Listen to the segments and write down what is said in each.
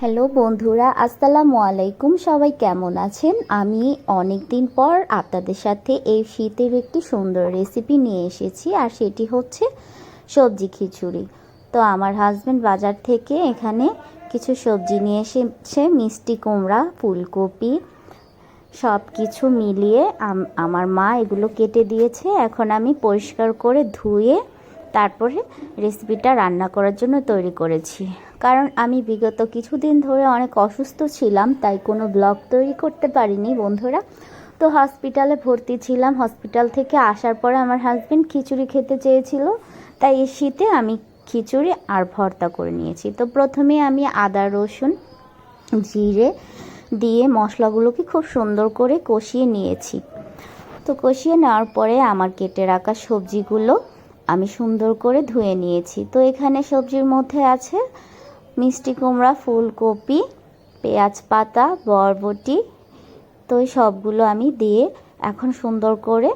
Hello বন্ধুরা, আসসালামু আলাইকুম। সবাই কেমন আছেন? আমি অনেক দিন পর আপনাদের সাথে এই শীতের একটি সুন্দর রেসিপি নিয়ে এসেছি, আর সেটি হচ্ছে সবজি খিচুড়ি। তো আমার হাজব্যান্ড বাজার থেকে এখানে কিছু সবজি নিয়ে এসেছে, মিষ্টি কুমড়া, ফুলকপি সব কিছু মিলিয়ে আমার মা এগুলো কেটে দিয়েছে। এখন আমি পরিষ্কার করে ধুয়ে তারপরে রেসিপিটা রান্না করার জন্য তৈরি করেছি। কারণ আমি বিগত কিছুদিন ধরে অনেক অসুস্থ ছিলাম, তাই কোনো ব্লগ তৈরি করতে পারিনি বন্ধুরা। তো হসপিটালে ভর্তি ছিলাম। হসপিটাল থেকে আসার পরে আমার হাজবেন্ড খিচুড়ি খেতে চেয়েছিল, তাই এই শীতে আমি খিচুড়ি আর ভর্তা করে নিয়েছি। তো প্রথমে আমি আদা, রসুন, জিরে দিয়ে মশলাগুলোকে খুব সুন্দর করে কষিয়ে নিয়েছি। তো কষিয়ে নেওয়ার পরে আমার কেটে রাখা সবজিগুলো আমি সুন্দর করে ধুয়ে নিয়েছি। তো এখানে সবজির মধ্যে আছে মিষ্টি কুমড়া, ফুলকপি, পেঁয়াজ পাতা, বরবটি, তো সবগুলো আমি দিয়ে এখন সুন্দর করে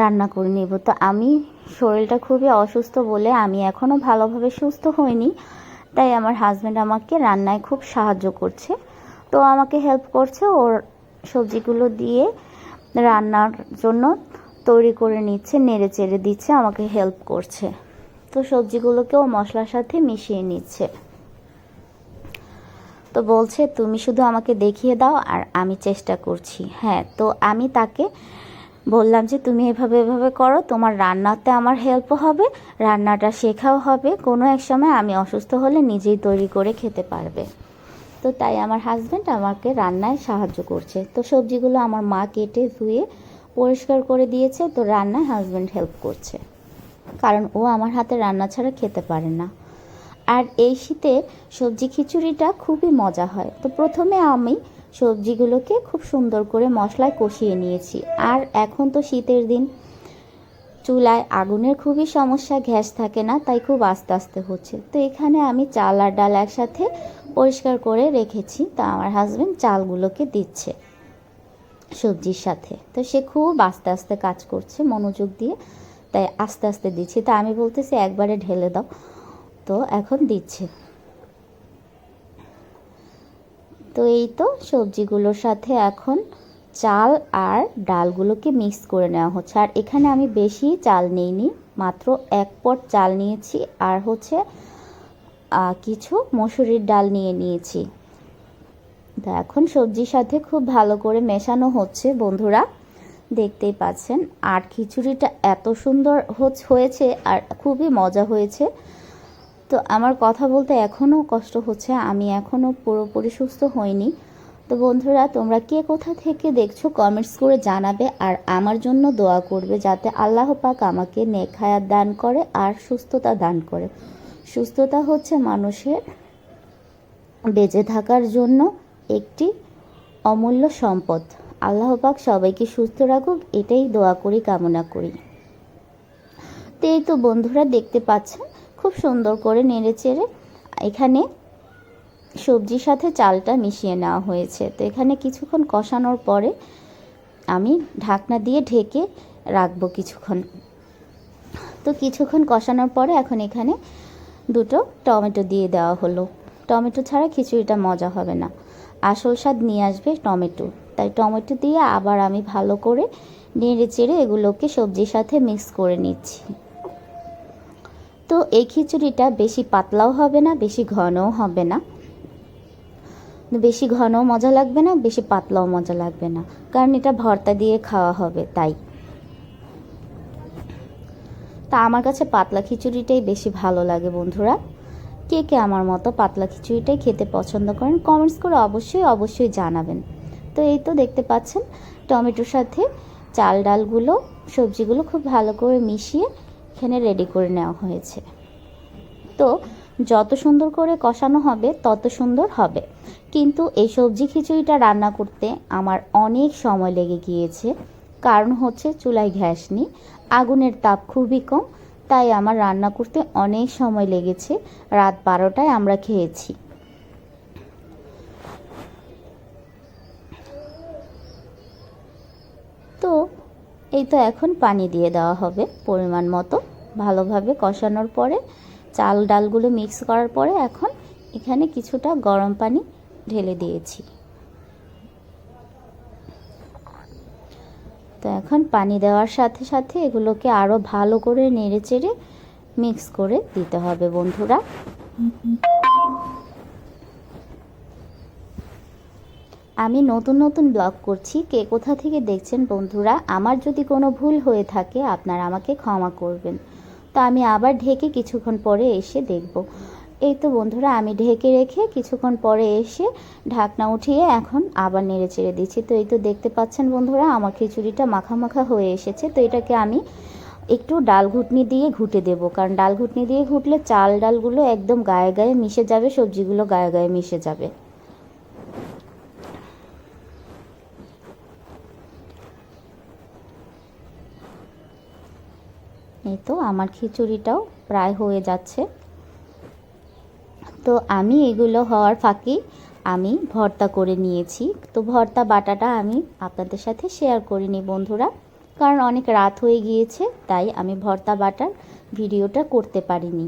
রান্না করে নেব। তো আমি শরীরটা খুবই অসুস্থ বলে আমি এখনও ভালোভাবে সুস্থ হইনি, তাই আমার হাজব্যান্ড আমাকে রান্নায় খুব সাহায্য করছে। তো আমাকে হেল্প করছে ওর সবজিগুলো দিয়ে রান্নার জন্য তৈরি করে নিচ্ছে, নেড়ে চেড়ে দিচ্ছে, আমাকে হেল্প করছে। তো সবজিগুলোকেও মশলার সাথে মিশিয়ে নিচ্ছে। তো বলছে, তুমি শুধু আমাকে দেখিয়ে দাও আর আমি চেষ্টা করছি। হ্যাঁ তো আমি তাকে বললাম যে, তুমি এভাবে এভাবে করো, তোমার রান্নাতে আমার হেল্পও হবে, রান্নাটা শেখাও হবে। কোনো এক সময় আমি অসুস্থ হলে নিজেই তৈরি করে খেতে পারবে। তো তাই আমার হাজব্যান্ড আমাকে রান্নায় সাহায্য করছে। তো সবজিগুলো আমার মা কেটে ধুয়ে পরিষ্কার করে দিয়েছে, তো রান্নায় হাজব্যান্ড হেল্প করছে। কারণ ও আমার হাতে রান্না ছাড়া খেতে পারে না। আর এই শীতে সবজি খিচুড়িটা খুবই মজা হয়। তো প্রথমে আমি সবজিগুলোকে খুব সুন্দর করে মশলায় কষিয়ে নিয়েছি। আর এখন তো শীতের দিন। চুলায় আগুনের খুবই সমস্যা, গ্যাস থাকে না, তাই খুব আস্তে আস্তে হচ্ছে। তো এখানে আমি চাল আর ডাল একসাথে পরিষ্কার করে রেখেছি। তা আমার হাজব্যান্ড চালগুলোকে দিচ্ছে সবজির সাথে। তো সে খুব আস্তে আস্তে কাজ করছে মনোযোগ দিয়ে। তাই আস্তে আস্তে দিচ্ছি। তা আমি বলতেছি একবারে ঢেলে দাও। তো এখন দিচ্ছে। তো এই তো সবজিগুলোর সাথে এখন চাল আর ডালগুলোকে মিক্স করে নেওয়া হচ্ছে। আর এখানে আমি বেশি চাল নিইনি, মাত্র এক পট চাল নিয়েছি আর হচ্ছে কিছু মসুরির ডাল নিয়ে নিয়েছি। তো এখন সবজির সাথে খুব ভালো করে মেশানো হচ্ছে, বন্ধুরা। দেখতেই পাচ্ছেন। আর খিচুড়িটা এত সুন্দর হয়েছে আর খুবই মজা হয়েছে। তো আমার কথা বলতে এখনও কষ্ট হচ্ছে, আমি এখনও পুরোপুরি সুস্থ হইনি। তো বন্ধুরা, তোমরা কে কোথা থেকে দেখছ কমেন্টস করে জানাবে আর আমার জন্য দোয়া করবে যাতে আল্লাহ পাক আমাকে নেক হায়াত দান করে আর সুস্থতা দান করে। সুস্থতা হচ্ছে মানুষের বেঁচে থাকার জন্য একটি অমূল্য সম্পদ। আল্লাহ পাক সবাইকে সুস্থ রাখুক, এটাই দোয়া করি, কামনা করি। তো এই তো বন্ধুরা দেখতে পাচ্ছেন, খুব সুন্দর করে নেড়ে চেড়ে এখানে সবজির সাথে চালটা মিশিয়ে নেওয়া হয়েছে। তো এখানে কিছুক্ষণ কষানোর পরে আমি ঢাকনা দিয়ে ঢেকে রাখব কিছুক্ষণ। তো কিছুক্ষণ কষানোর পরে এখন এখানে দুটো টমেটো দিয়ে দেওয়া হলো। টমেটো ছাড়া খিচুড়িটা মজা হবে না। আসল স্বাদ নিয়ে আসবে টমেটো। তাই টমেটো দিয়ে আবার আমি ভালো করে নেড়ে চেড়ে এগুলোকে সবজির সাথে মিক্স করে নিচ্ছি। তো এই খিচুড়িটা বেশি পাতলাও হবে না, বেশি ঘনও হবে না। বেশি ঘনও মজা লাগবে না, বেশি পাতলাও মজা লাগবে না, কারণ এটা ভর্তা দিয়ে খাওয়া হবে তাই। তা আমার কাছে পাতলা খিচুড়িটাই বেশি ভালো লাগে বন্ধুরা। কে কে আমার মতো পাতলা খিচুড়িটাই খেতে পছন্দ করেন কমেন্টস করে অবশ্যই অবশ্যই জানাবেন। তো এই তো দেখতে পাচ্ছেন, টমেটোর সাথে চাল ডালগুলো, সবজিগুলো খুব ভালো করে মিশিয়ে এখানে রেডি করে নেওয়া হয়েছে। তো যত সুন্দর করে কষানো হবে, তত সুন্দর হবে। কিন্তু এই সবজি খিচুড়িটা রান্না করতে আমার অনেক সময় লেগে গিয়েছে। কারণ হচ্ছে চুলায় ঘ্যাস নেই, আগুনের তাপ খুবই কম, তাই আমার রান্না করতে অনেক সময় লেগেছে। রাত বারোটায় আমরা খেয়েছি তো এই তো এখন পানি দিয়ে দেওয়া হবে পরিমাণ মতো। ভালোভাবে কষানোর পরে চাল ডালগুলো মিক্স করার পরে এখন এখানে কিছুটা গরম পানি ঢেলে দিয়েছি। তো এখন পানি দেওয়ার সাথে সাথে এগুলোকে আরও ভালো করে নেড়ে চেড়ে মিক্স করে দিতে হবে বন্ধুরা। আমি নতুন নতুন ব্লগ করছি। কে কোথা থেকে দেখছেন বন্ধুরা, আমার যদি কোনো ভুল হয়ে থাকে, আপনারা আমাকে ক্ষমা করবেন। তো আমি আবার ঢেকে কিছুক্ষণ পরে এসে দেখব। এই তো বন্ধুরা, আমি ঢেকে রেখে কিছুক্ষণ পরে এসে ঢাকনা উঠিয়ে এখন আবার নেড়ে চেড়ে দিচ্ছি। তো এই তো দেখতে পাচ্ছেন বন্ধুরা, আমার খিচুড়িটা মাখা হয়ে এসেছে। তো এটাকে আমি একটু ডাল ঘুটনি দিয়ে ঘুটে দেবো। কারণ ডাল ঘুটনি দিয়ে ঘুটলে চাল ডালগুলো একদম গায়ে গায়ে মিশে যাবে, সবজিগুলো গায়ে গায়ে মিশে যাবে। এই তো আমার খিচুড়িটাও প্রায় হয়ে যাচ্ছে। তো আমি এগুলো হওয়ার ফাঁকি আমি ভর্তা করে নিয়েছি। তো ভর্তা বাটাটা আমি আপনাদের সাথে শেয়ার করিনি বন্ধুরা, কারণ অনেক রাত হয়ে গিয়েছে, তাই আমি ভর্তা বাটার ভিডিওটা করতে পারিনি।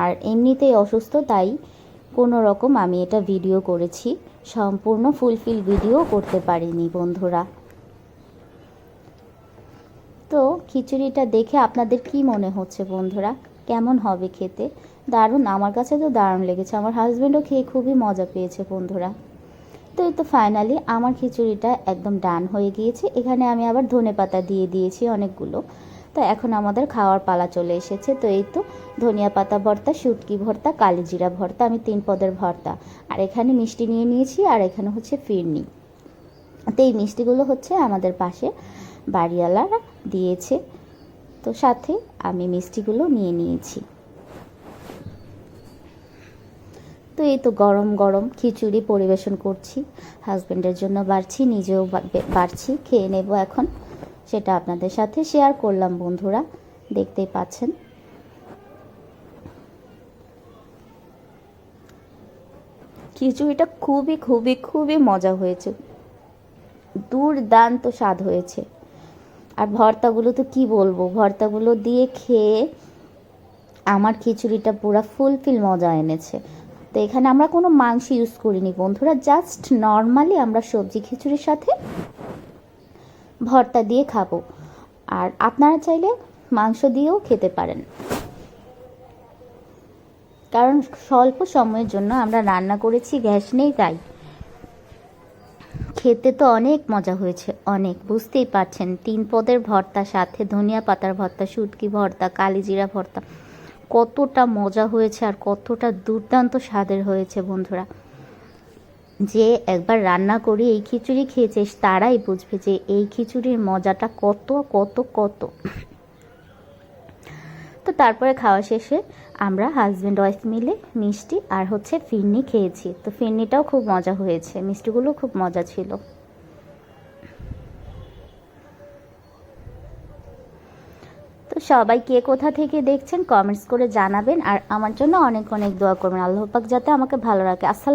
আর এমনিতেই অসুস্থ, তাই কোনো রকম আমি এটা ভিডিও করেছি। সম্পূর্ণ ফুলফিল ভিডিও করতে পারিনি বন্ধুরা তো খিচুড়িটা দেখে আপনাদের কি মনে হচ্ছে বন্ধুরা? কেমন হবে খেতে? দারুণ, আমার কাছে তো দারুণ লেগেছে। আমার হাজব্যান্ডও খেয়ে খুবই মজা পেয়েছে বন্ধুরা। তো এই তো ফাইনালি আমার খিচুড়িটা একদম ডান হয়ে গিয়েছে। এখানে আমি আবার ধনে পাতা দিয়ে দিয়েছি অনেকগুলো। তো এখন আমাদের খাওয়ার পালা চলে এসেছে। তো এই তো ধনিয়া পাতা ভর্তা, শুটকি ভর্তা, কালিজিরা ভর্তা, আমি তিন পদের ভর্তা। আর এখানে মিষ্টি নিয়ে নিয়েছি আর এখানে হচ্ছে ফিরনি। তো এই মিষ্টিগুলো হচ্ছে আমাদের পাশে। বাড়িওয়ালারা দিয়েছে। তো সাথে আমি মিষ্টিগুলো নিয়ে নিয়েছি। তো এই তো গরম গরম খিচুড়ি পরিবেশন করছি। হাজব্যান্ডের জন্য বাড়ছি, নিজেও বাড়ছি, খেয়ে নেব এখন। সেটা আপনাদের সাথে শেয়ার করলাম বন্ধুরা, দেখতেই পাচ্ছেন। খিচুড়িটা খুবই খুবই খুবই মজা হয়েছে। দুর্দান্ত স্বাদ হয়েছে। আর ভর্তাগুলো তো কি বলব? ভর্তাগুলো দিয়ে খেয়ে আমার খিচুড়িটা পুরো ফুলফিল মজা এনেছে। তো এখানে আমরা কোনো মাংস ইউজ করিনি বন্ধুরা জাস্ট নর্মালি আমরা সবজি খিচুড়ির সাথে ভর্তা দিয়ে খাব। আর আপনারা চাইলে মাংস দিয়েও খেতে পারেন। কারণ স্বল্প সময়ের জন্য আমরা রান্না করেছি, গ্যাস নেই তাই। খেতে তো অনেক মজা হয়েছে, অনেক, বুঝতেই পারছেন। তিন পদের ভর্তা, সাথে ধনিয়া পাতার ভর্তা, শুটকি ভর্তা, কালিজিরা ভর্তা। কতটা মজা হয়েছে আর কতটা দুর্দান্ত স্বাদের হয়েছে বন্ধুরা। যে একবার রান্না করি এই খিচুড়ি খেয়েছে, তারাই বুঝবে যে এই খিচুড়ির মজাটা কত কত কত। তারপরে খাওয়া শেষে আমরা হাজব্যান্ড ওয়াইফ মিলে মিষ্টি আর হচ্ছে ফিরনি খেয়েছি। তো ফিরনিটাও খুব মজা হয়েছে। মিষ্টিগুলো খুব মজা ছিল। তো সবাই কে কোথা থেকে দেখছেন কমেন্টস করে জানাবেন। আর আমার জন্য অনেক অনেক দোয়া করবেন। আল্লাহ পাক যাতে আমাকে ভালো রাখে। আসসালাম